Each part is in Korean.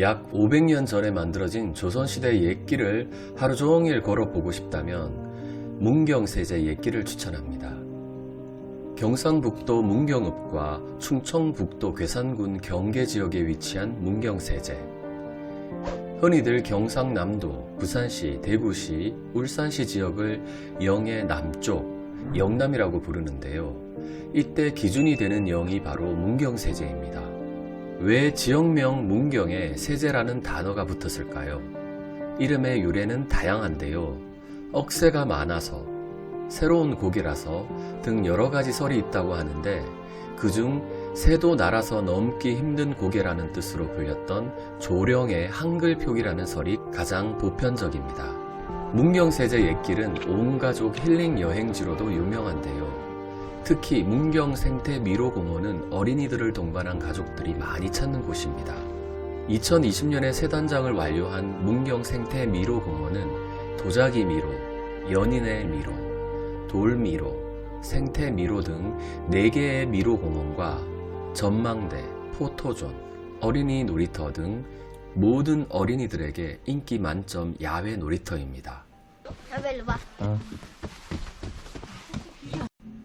약 500년 전에 만들어진 조선시대 옛길을 하루 종일 걸어보고 싶다면 문경세제 옛길을 추천합니다. 경상북도 문경읍과 충청북도 괴산군 경계 지역에 위치한 문경세제. 흔히들 경상남도, 부산시, 대구시, 울산시 지역을 영의 남쪽, 영남이라고 부르는데요. 이때 기준이 되는 영이 바로 문경세제입니다. 왜 지역명 문경에 세제라는 단어가 붙었을까요? 이름의 유래는 다양한데요. 억새가 많아서, 새로운 고개라서 등 여러 가지 설이 있다고 하는데 그중 새도 날아서 넘기 힘든 고개라는 뜻으로 불렸던 조령의 한글 표기라는 설이 가장 보편적입니다. 문경세제 옛길은 온 가족 힐링 여행지로도 유명한데요. 특히 문경 생태 미로공원은 어린이들을 동반한 가족들이 많이 찾는 곳입니다. 2020년에 새 단장을 완료한 문경 생태 미로공원은 도자기 미로, 연인의 미로, 돌 미로, 생태 미로 등 4개의 미로 공원과 전망대, 포토존, 어린이 놀이터 등 모든 어린이들에게 인기 만점 야외 놀이터입니다. 여보 일로 와.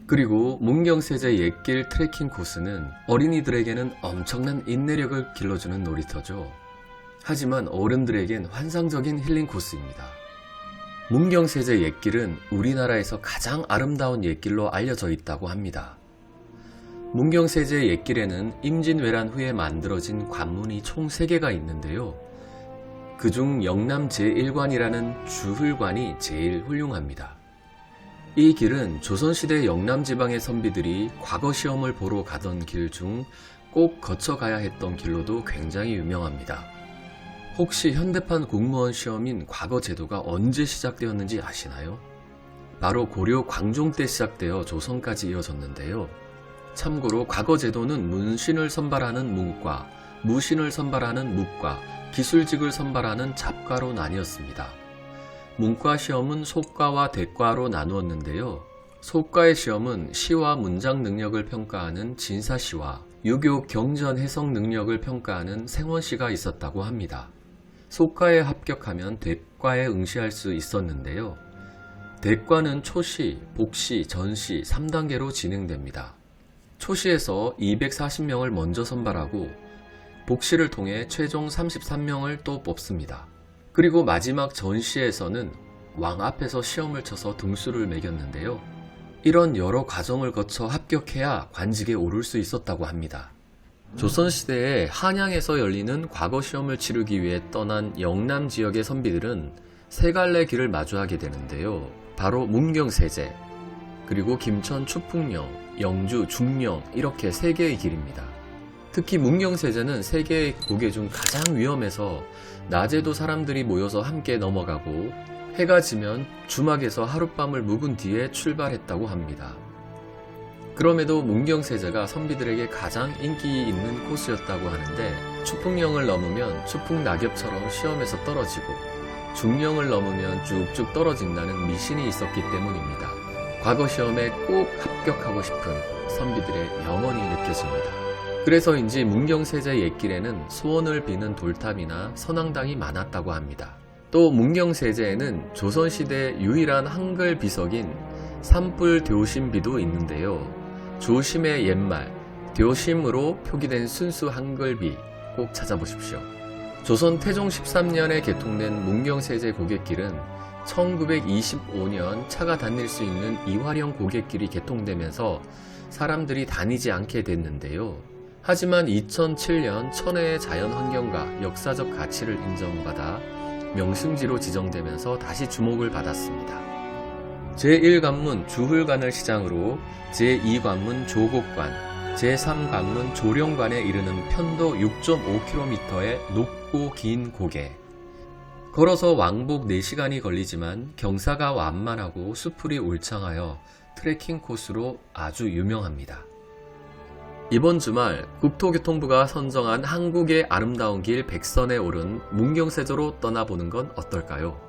그리고 문경세제 옛길 트레킹 코스는 어린이들에게는 엄청난 인내력을 길러주는 놀이터죠. 하지만 어른들에겐 환상적인 힐링 코스입니다. 문경세제 옛길은 우리나라에서 가장 아름다운 옛길로 알려져 있다고 합니다. 문경세제 옛길에는 임진왜란 후에 만들어진 관문이 총 3개가 있는데요. 그중 영남 제1관이라는 주훌관이 제일 훌륭합니다. 이 길은 조선시대 영남 지방의 선비들이 과거 시험을 보러 가던 길 중 꼭 거쳐가야 했던 길로도 굉장히 유명합니다. 혹시 현대판 공무원 시험인 과거 제도가 언제 시작되었는지 아시나요? 바로 고려 광종 때 시작되어 조선까지 이어졌는데요. 참고로 과거 제도는 문신을 선발하는 문과, 무신을 선발하는 묵과, 기술직을 선발하는 잡과로 나뉘었습니다. 문과 시험은 속과와 대과로 나누었는데요. 속과의 시험은 시와 문장 능력을 평가하는 진사시와 유교 경전 해석 능력을 평가하는 생원시가 있었다고 합니다. 속과에 합격하면 대과에 응시할 수 있었는데요. 대과는 초시, 복시, 전시 3단계로 진행됩니다. 초시에서 240명을 먼저 선발하고 복시를 통해 최종 33명을 또 뽑습니다. 그리고 마지막 전시에서는 왕 앞에서 시험을 쳐서 등수를 매겼는데요. 이런 여러 과정을 거쳐 합격해야 관직에 오를 수 있었다고 합니다. 조선시대에 한양에서 열리는 과거 시험을 치르기 위해 떠난 영남 지역의 선비들은 세 갈래 길을 마주하게 되는데요. 바로 문경세제, 그리고 김천 추풍령, 영주 중령 이렇게 세 개의 길입니다. 특히 문경세제는 세 개의 고개 중 가장 위험해서 낮에도 사람들이 모여서 함께 넘어가고 해가 지면 주막에서 하룻밤을 묵은 뒤에 출발했다고 합니다. 그럼에도 문경세제가 선비들에게 가장 인기 있는 코스였다고 하는데 추풍령을 넘으면 추풍 낙엽처럼 시험에서 떨어지고 중령을 넘으면 쭉쭉 떨어진다는 미신이 있었기 때문입니다. 과거 시험에 꼭 합격하고 싶은 선비들의 영원히 느껴집니다. 그래서인지 문경세제 옛길에는 소원을 비는 돌탑이나 선앙당이 많았다고 합니다. 또 문경세제에는 조선시대 유일한 한글 비석인 산불 교심비도 있는데요. 조심의 옛말, 교심으로 표기된 순수 한글비 꼭 찾아보십시오. 조선 태종 13년에 개통된 문경세제 고갯길은 1925년 차가 다닐 수 있는 이화령 고갯길이 개통되면서 사람들이 다니지 않게 됐는데요. 하지만 2007년 천혜의 자연환경과 역사적 가치를 인정받아 명승지로 지정되면서 다시 주목을 받았습니다. 제1관문 주훌관을 시장으로 제2관문 조곡관, 제3관문 조령관에 이르는 편도 6.5km의 높고 긴 고개. 걸어서 왕복 4시간이 걸리지만 경사가 완만하고 수풀이 울창하여 트레킹 코스로 아주 유명합니다. 이번 주말 국토교통부가 선정한 한국의 아름다운 길 100선에 오른 문경세조로 떠나보는 건 어떨까요?